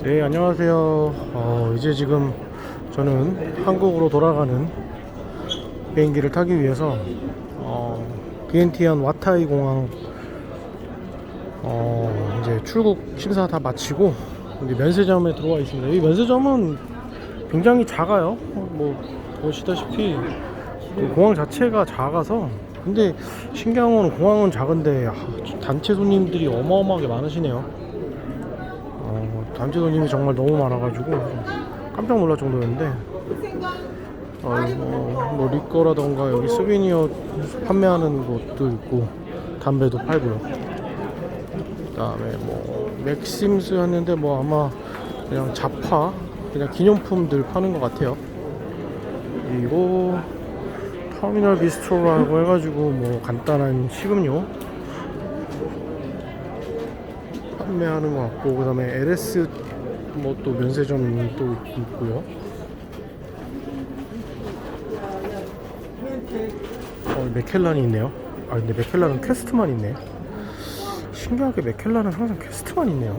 네, 안녕하세요. 어, 이제 지금 저는 한국으로 돌아가는 비행기를 타기 위해서 어, 비엔티안 와타이 공항 어, 이제 출국 심사 다 마치고 여기 면세점에 들어와 있습니다. 이 면세점은 굉장히 작아요. 어, 뭐 보시다시피 그 공항 자체가 작아서 근데 신기한 거는 공항은 작은데 아, 단체 손님들이 어마어마하게 많으시네요. 어, 단체 손님이 정말 너무 많아가지고 좀 깜짝 놀랄 정도였는데 어, 뭐, 뭐 리꺼라던가 여기 스비니어 판매하는 곳도 있고 담배도 팔고요. 그 다음에 뭐 맥심스 했는데 뭐 아마 그냥 잡화 그냥 기념품들 파는 것 같아요. 그리고 터미널 비스트로라고 해가지고 뭐 간단한 식음료 판매하는 것 같고 그 다음에 LS 뭐 또 면세점이 또 있고요. 어, 맥켈란이 있네요. 아 근데 맥켈란은 퀘스트만 있네. 신기하게 맥켈란은 항상 퀘스트만 있네요.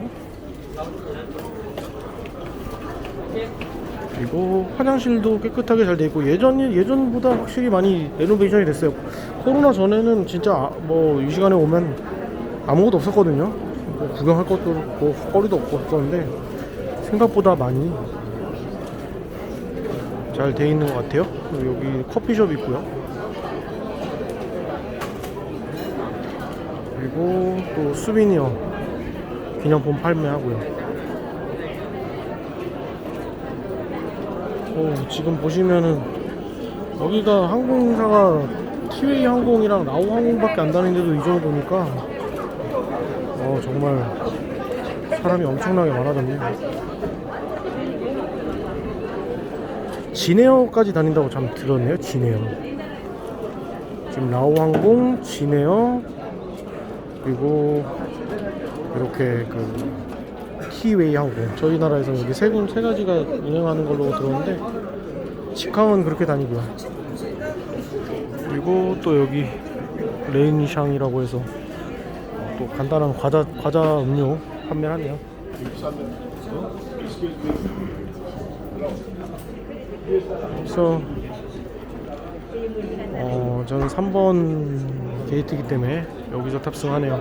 그리고 화장실도 깨끗하게 잘 돼 있고 예전 예전보다 확실히 많이 레노베이션이 됐어요. 코로나 전에는 진짜 아- 뭐이 시간에 오면 아무것도 없었거든요. 뭐 구경할 것도 없고 거리도 없고 없었는데 생각보다 많이 잘 돼 있는 것 같아요. 여기 커피숍 있고요. 그리고 또 수비니어 기념품 판매하고요. 어, 지금 보시면은 여기가 항공사가 티웨이 항공이랑 라오 항공밖에 안 다니는데도 이 정도니까 어 정말 사람이 엄청나게 많아졌네요. 진에어까지 다닌다고 참 들었네요. 진에어. 지금 라오 항공, 진에어 그리고 이렇게 그 티웨이 항공 저희 나라에서 여기 세군세 가지가 운영하는 걸로 들었는데 직항은 그렇게 다니고요. 그리고 또 여기 레인샹이라고 해서 어, 또 간단한 과자 과자 음료 판매하네요. 그래서 어 저는 3번 게이트이기 때문에 여기서 탑승하네요.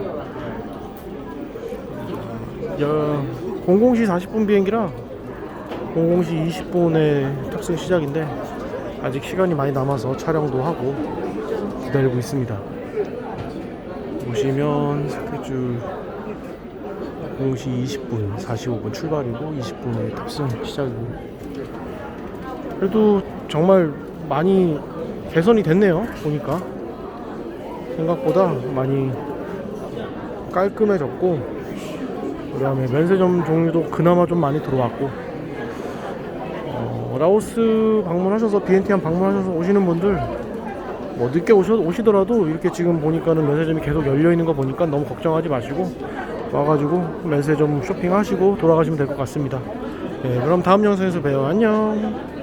야, 00시 40분 비행기라 00시 20분에 탑승 시작인데 아직 시간이 많이 남아서 촬영도 하고 기다리고 있습니다. 보시면 스케줄 00시 20분, 45분 출발이고 20분에 탑승 시작이고 그래도 정말 많이 개선이 됐네요. 보니까 생각보다 많이 깔끔해졌고 그 다음에 면세점 종류도 그나마 좀 많이 들어왔고 어, 라오스 방문하셔서 비엔티안 방문하셔서 오시는 분들 뭐 늦게 오셔, 오시 더라도 이렇게 지금 보니까는 면세점이 계속 열려 있는 거 보니까 너무 걱정하지 마시고 와가지고 면세점 쇼핑하시고 돌아가시면 될 것 같습니다. 네, 그럼 다음 영상에서 봬요. 안녕.